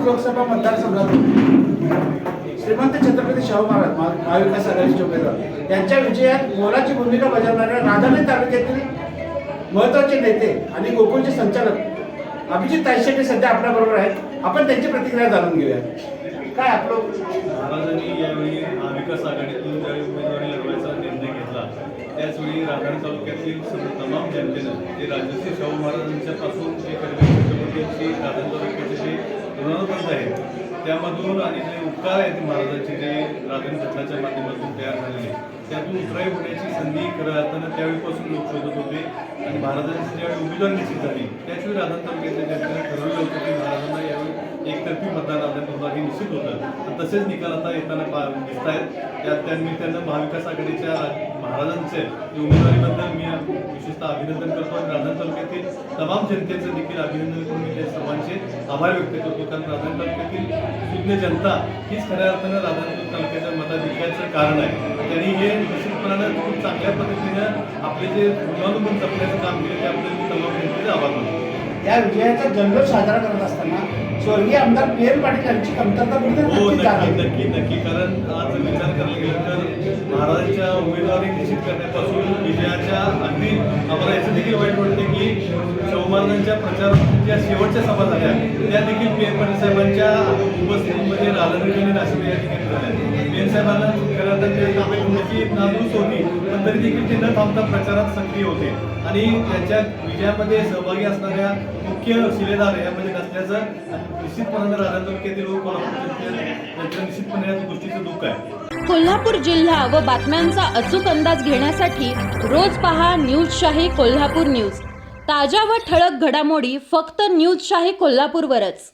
लोकसभा मतदारसंघातून श्रीमंत छत्रपती शाहू महाराज महाविकास आघाडीचे उमेदवार यांच्या विजयात मोलाची भूमिका बजावणाऱ्या राधाने तालुक्यातील महत्त्वाचे नेते आणि गोकुळचे संचालक अभिजित तायशेटे सध्या आपल्याबरोबर आहेत. आपण त्यांची प्रतिक्रिया जाणून घेऊया काय आपलं? महाराजांनी यावेळी महाविकास आघाडीतून ज्यावेळी उमेदवारी लढवायचा निर्णय घेतला त्याचवेळी राजधानी तालुक्यातील सर्व तमाम जनतेनं ते राजश्री शाहू महाराजांच्यापासून जे कर्वे तालुक्यात राजधानी तालुक्याचे जे ऋणबंध आहेत त्यामधून आणि जे उपकार आहेत महाराजांचे जे राजधानी घटनाच्या माध्यमातून तयार झालेले त्यातून उतराई होण्याची संधी खरं अर्थानं त्यावेळीपासून लोक शोधत होते आणि महाराजांची ज्यावेळी उमेदवार निश्चित झाली. त्याचवेळी राजन तालुक्याच्या जनतेने ठरवलं होतं की महाराजांना यावेळी एकतर्फी मतदान राजधानी हे निश्चित होतं. तर तसेच निकाल आता येताना पा दिसत आहेत त्या त्यानिमित्तानं महाविकास आघाडीच्या महाराजांचे उमेदवारीबद्दल मी विशेषतः अभिनंदन करतो आणि राजन तालुक्यातील तमाम जनतेचं देखील अभिनंदन करून मी त्या सर्वांचे आभार व्यक्त करतो. कारण राजधानी शुद्ध जनता हीच खऱ्या अर्थानं राजधानी तालुक्याच्या मताधिक्याचं कारण आहे. त्यांनी हे निश्चितपणानं खूप चांगल्या पद्धतीनं आपले जे ऋणानुबंध जपण्याचं काम केलं त्याबद्दल मी तमाम जनतेचे आभार मानतो. या विजयाचा जल्लोष साजरा करत असताना स्वर्गीय आमदार पी एन पाटील यांची कमतरता कुठे हो नक्की. नक्की नक्की. कारण आज विचार करायला गेलं तर महाराजांच्या उमेदवारी निश्चित करण्यापासून विजयाच्या अगदी आम्हाला याचं देखील वाईट वाटते की महाराजांच्या प्रचार ज्या शेवटच्या सभा झाल्या. त्या देखील पी एन पाटील साहेबांच्या उपस्थितीमध्ये राधानगरी नाशिक या ठिकाणी झाल्या पी साहेबांना खरं तर ते तब्येत होण्याची नादुरुस्त होती पण तरी देखील ते न थांबता प्रचारात सक्रिय होते. आणि त्यांच्या विजयामध्ये सहभागी असणाऱ्या मुख्य शिलेदार यामध्ये नसल्याचं म्हणजे आणि निश्चितपणानं राधा तालुक्यातील लोक कोल्हापूर निश्चितपणे या गोष्टीचं दुःख आहे. कोल्हापूर जिल्हा व बातम्यांचा अचूक अंदाज घेण्यासाठी रोज पहा न्यूजशाही कोल्हापूर न्यूज. ताज्या व ठळक घडामोडी फक्त न्यूजशाही कोल्हापूरवरच.